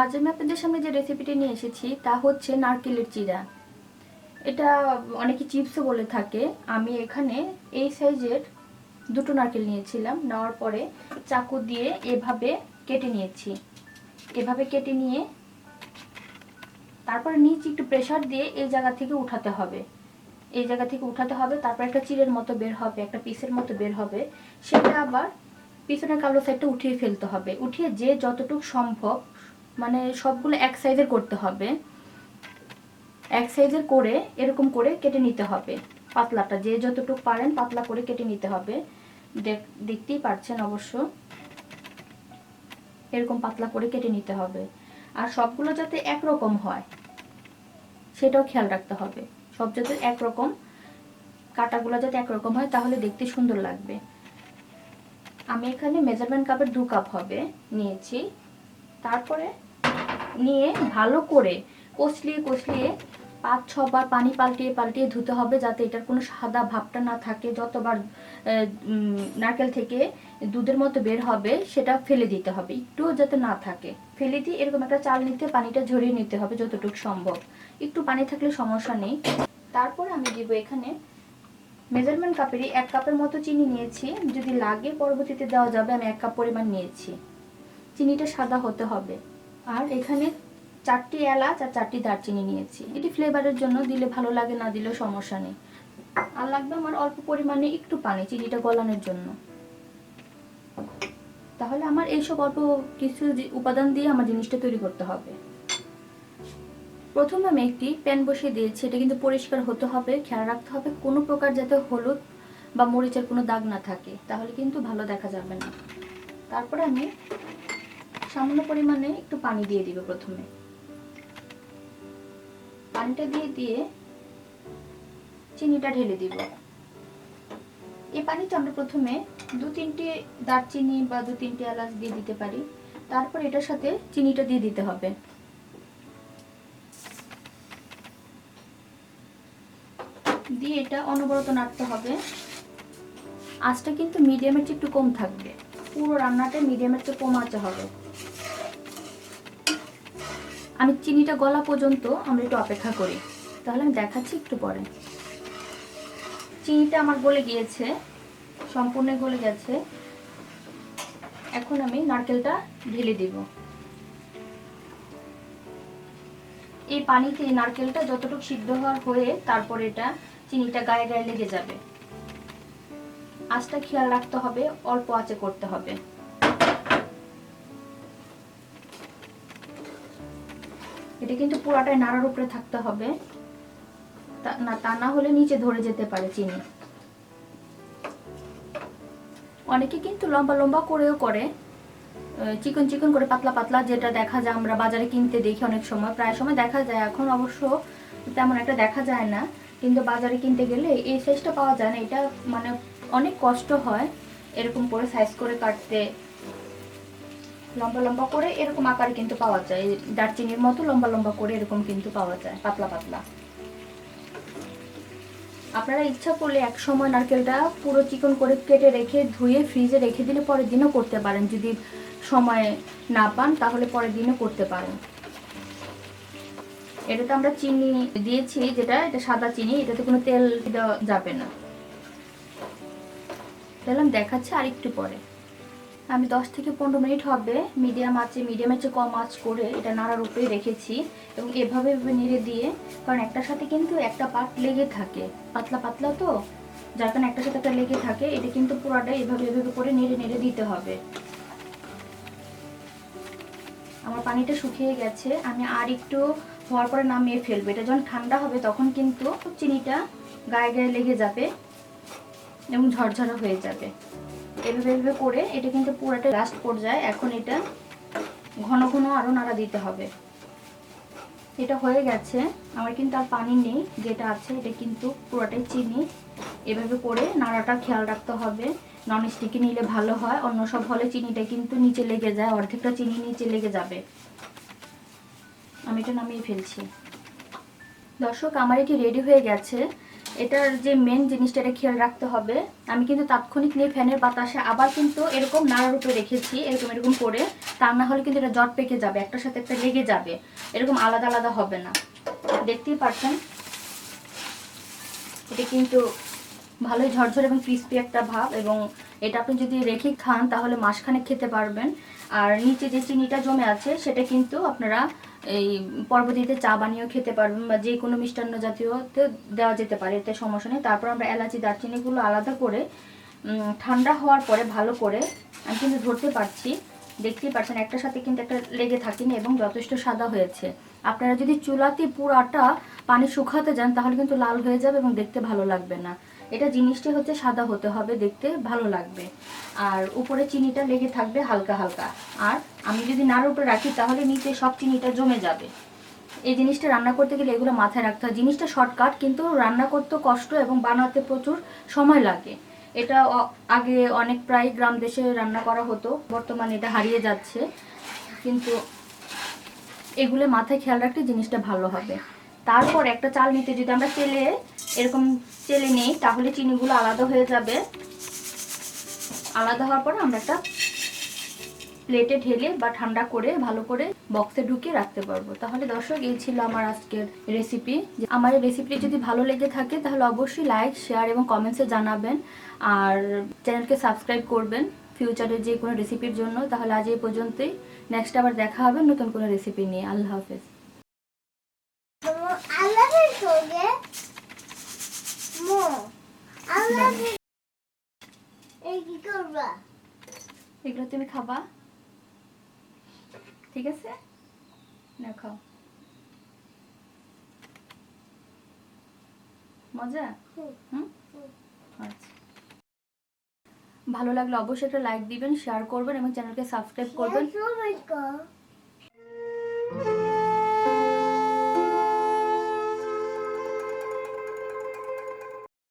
আজ আমি আপনাদের সামনে যে রেসিপিটি নিয়ে এসেছি, তা হচ্ছে নারকেলের চিরা এটা অনেকে চিপসও বলে থাকে। আমি এখানে এই সাইজের দুটো নারকেল নিয়েছিলাম। নেওয়ার পরে চাকু দিয়ে এভাবে কেটে নিয়েছি। এভাবে কেটে নিয়ে তারপরে নিচে একটু প্রেশার দিয়ে এই জায়গা থেকে উঠাতে হবে। এই জায়গা থেকে উঠাতে হবে, তারপর একটা চিরের মতো বের হবে, একটা পিসের মতো বের হবে। সেটা আবার পিছনের কালো সাইডটা উঠিয়ে ফেলতে হবে। উঠিয়ে যে যতটুকু সম্ভব মানে সবগুলো এক সাইজের করতে হবে। এক সাইজের করে এরকম করে কেটে নিতে হবে পাতলাটা। যে যতটুকু পারেন পাতলা করে কেটে নিতে হবে। দেখতেই পাচ্ছেন অবশ্য। এরকম পাতলা করে কেটে নিতে হবে। আর সবগুলো যাতে একরকম হয়, সেটাও খেয়াল রাখতে হবে। সব যাতে একরকম, কাটাগুলো যাতে একরকম হয়, তাহলে দেখতে সুন্দর লাগবে। আমি এখানে মেজারমেন্ট কাপের দু কাপ হবে, নিয়েছি। তারপরে নিয়ে ভালো করে কষলিয়ে কষলিয়ে পাঁচ ছবার পানি পাল্টিয়ে পাল্টিয়ে ধুতে হবে যাতে এটার কোনো সাদা ভাবটা না থাকে। যতবার নারকেল থেকে দুধের মতো বের হবে সেটা ফেলে দিতে হবে। একটু যাতে না থাকে। ফেলে দিয়ে এরকম একটা চাল নিতে, পানিটা ঝরিয়ে নিতে হবে যতটুকু সম্ভব। একটু পানি থাকলে সমস্যা নেই। তারপরে আমি দিব এখানে মেজারমেন্ট কাপেরই এক কাপের মতো চিনি নিয়েছি। যদি লাগে পরবর্তীতে দেওয়া যাবে, আমি এক কাপ পরিমাণ নিয়েছি। চিনিটা সাদা হতে হবে। আর এখানে চারটি এলাচ আর চারটি দারচিনি নিয়েছি। এটি ফ্লেভারের জন্য দিলে ভালো লাগে, না দিলেও সমস্যা নেই। আর লাগবে আমার অল্প পরিমাণে একটু পানি, চিনিটা গলানোর জন্য। তাহলে আমার এইসব অল্প কিছু উপাদান দিয়ে আমার জিনিসটা তৈরি করতে হবে। প্রথমে আমি একটি প্যান বসিয়ে দিয়েছি। এটা কিন্তু পরিষ্কার হতে হবে, খেয়াল রাখতে হবে। কোনো প্রকার যাতে হলুদ বা মরিচের কোনো দাগ না থাকে, তাহলে কিন্তু ভালো দেখা যাবে না। তারপরে আমি সামান্য পরিমাণে একটু পানি দিয়ে দিব প্রথমে। পানিটা দিয়ে দিয়ে চিনিটা ঢেলে দিব। এই পানিটা আমরা প্রথমে দু তিনটে দারচিনি বা দু তিনটে এলাচ দিয়ে দিতে পারি। তারপর এটার সাথে চিনিটা দিয়ে দিতে হবে। দিয়ে এটা অনবরত নাড়তে হবে। আঁচটা কিন্তু মিডিয়ামের চেয়ে একটু কম থাকবে। পুরো রান্নাটা মিডিয়ামের চেয়ে কম আঁচে হবে। আমি চিনিটা গলা পর্যন্ত আমরা একটু অপেক্ষা করি। তাহলে আমি দেখাচ্ছি একটু পরে। চিনিটা আমার গলে গিয়েছে সম্পূর্ণ গলে গেছে। এখন আমি নারকেলটা ঢেলে দিব। এই পানিতে নারকেলটা যতটুকু সিদ্ধ হওয়ার হয়ে তারপর এটা চিনিটা গায়ে গায়ে লেগে যাবে। আঁচটা খেয়াল রাখতে হবে, অল্প আঁচে করতে হবে। এটা কিন্তু পুরাটাই নাড়ার উপরে থাকতে হবে। না, তা না হলে নিচে ধরে যেতে পারে চিনি। অনেকে কিন্তু লম্বা লম্বা করেও করে। চিকন চিকন করে পাতলা পাতলা যেটা দেখা যায়, আমরা বাজারে কিনতে দেখি অনেক সময়। প্রায় সময় দেখা যায়, এখন অবশ্য তেমন একটা দেখা যায় না। কিন্তু বাজারে কিনতে গেলে এই সাইজটা পাওয়া যায় না। এটা মানে অনেক কষ্ট হয় এরকম করে সাইজ করে কাটতে। লম্বা লম্বা করে এরকম আকারে কিন্তু পাওয়া যায়। দারচিনির মতো লম্বা লম্বা করে এরকম কিন্তু পাওয়া যায়, পাতলা পাতলা। আপনারা ইচ্ছা করলে এক সময় নারকেলটা পুরো চিকন করে কেটে রেখে ধুয়ে ফ্রিজে রেখে দিলে পরের দিনও করতে পারেন। যদি সময় না পান, তাহলে পরের দিনও করতে পারেন। এটাতে আমরা চিনি দিয়েছি, যেটা, এটা সাদা চিনি, এটাতে কোনো তেল দেওয়া যাবে না। তাহলে দেখাচ্ছি আর একটু পরে। আমি দশ থেকে পনেরো মিনিট হবে মিডিয়াম আঁচে মিডিয়ামের চেয়ে কম আঁচ করে এটা নাড়ার উপরে রেখেছি এবং এভাবে নেড়ে দিয়ে, কারণ একটার সাথে কিন্তু একটা পাট লেগে থাকে, পাতলা পাতলা তো, যার কারণে একটার সাথে একটা লেগে থাকে, এটা কিন্তু পুরাটা এভাবে এভাবে করে নেড়ে নেড়ে দিতে হবে। আমার পানিটা শুকিয়ে গেছে, আমি আর একটু হওয়ার পরে নামিয়ে ফেলব। এটা যখন ঠান্ডা হবে তখন কিন্তু চিনিটা গায়ে গায়ে লেগে যাবে এবং ঝরঝরা হয়ে যাবে। এভাবে এভাবে করে এটা কিন্তু পুরোটা লাস্ট পর্যায়ে এখন এটা ঘন ঘন আরও নাড়া দিতে হবে। এটা হয়ে গেছে। আমার কিন্তু আর পানি নেই, যেটা আছে এটা কিন্তু পুরোটাই চিনি। এভাবে করে নাড়াটা খেয়াল রাখতে হবে। নন স্টিকি নিলে ভালো হয়, অন্য সব হলে চিনিটা কিন্তু নিচে লেগে যায়, অর্ধেকটা চিনি নিচে লেগে যাবে। আমি এটা নামিয়ে ফেলছি। দর্শক, আমার এটি রেডি হয়ে গেছে। এটার যে মেন জিনিসটা এটা খেয়াল রাখতে হবে। আমি কিন্তু তাৎক্ষণিক নিয়ে ফ্যানের বাতাসে আবার কিন্তু এরকম নাড়ার উপরে রেখেছি, এরকম এরকম করে। তা না হলে কিন্তু এটা জট পেকে যাবে, একটার সাথে একটা লেগে যাবে। এরকম আলাদা আলাদা হবে না। দেখতেই পারছেন? এটা কিন্তু ভালোই ঝরঝর এবং ক্রিস্পি একটা ভাব এবং এটা আপনি যদি রেখে খান তাহলে মাসখানেক খেতে পারবেন। আর নিচে যে চিনিটা জমে আছে সেটা কিন্তু আপনারা এই পরবর্তীতে চা বানিয়েও খেতে পারবেন বা যে কোনো মিষ্টান্ন জাতীয়তে দেওয়া যেতে পারে, এতে সমস্যা নেই। তারপর আমরা এলাচি, দারচিনিগুলো আলাদা করে ঠান্ডা হওয়ার পরে ভালো করে আমি কিন্তু ধরতে পারছি, দেখতেই পাচ্ছেন একটার সাথে কিন্তু একটা লেগে থাকেনি এবং যথেষ্ট সাদা হয়েছে। আপনারা যদি চুলাতে পুরাটা পানি শুকাতে যান, তাহলে কিন্তু লাল হয়ে যাবে এবং দেখতে ভালো লাগবে না। এটা জিনিসটি হচ্ছে সাদা হতে হবে দেখতে, ভালো লাগবে। আর উপরে চিনিটা লেগে থাকবে হালকা হালকা। আর আমি যদি নাড়ার উপরে রাখি, তাহলে নিচে সব চিনিটা জমে যাবে। এই জিনিসটা রান্না করতে গেলে এগুলো মাথায় রাখতে হয়। জিনিসটা শর্টকাট, কিন্তু রান্না করতে কষ্ট এবং বানাতে প্রচুর সময় লাগে। এটা আগে অনেক প্রায় গ্রাম দেশে রান্না করা হতো। বর্তমানে এটা হারিয়ে যাচ্ছে। কিন্তু এগুলো মাথায় খেয়াল রাখলে জিনিসটা ভালো হবে। তারপর একটা চাল নিতে যদি আমরা চেলে এরকম চেলে নেই, তাহলে চিনিগুলো আলাদা হয়ে যাবে। আলাদা হওয়ার পর আমরা একটা প্লেটে ঢেলে বা ঠান্ডা করে ভালো করে বক্সে ঢুকিয়ে রাখতে পারব। তাহলে দর্শক, এই ছিল আমার আজকের রেসিপি আমার এই রেসিপিটি যদি ভালো লেগে থাকে, তাহলে অবশ্যই লাইক শেয়ার এবং কমেন্টসে জানাবেন। আর চ্যানেলকে সাবস্ক্রাইব করবেন ফিউচারে যে কোনো রেসিপির জন্য। তাহলে আজ এই পর্যন্তই। নেক্সট আবার দেখা হবে নতুন কোনো রেসিপি নিয়ে। আল্লাহ হাফেজ। করবা এগুলো তুমি খাবা। ঠিক আছে? না খাও। মজা? হুম। আচ্ছা। ভালো লাগলে অবশ্যই একটা লাইক দিবেন শেয়ার করবেন এবং চ্যানেলকে সাবস্ক্রাইব করবেন।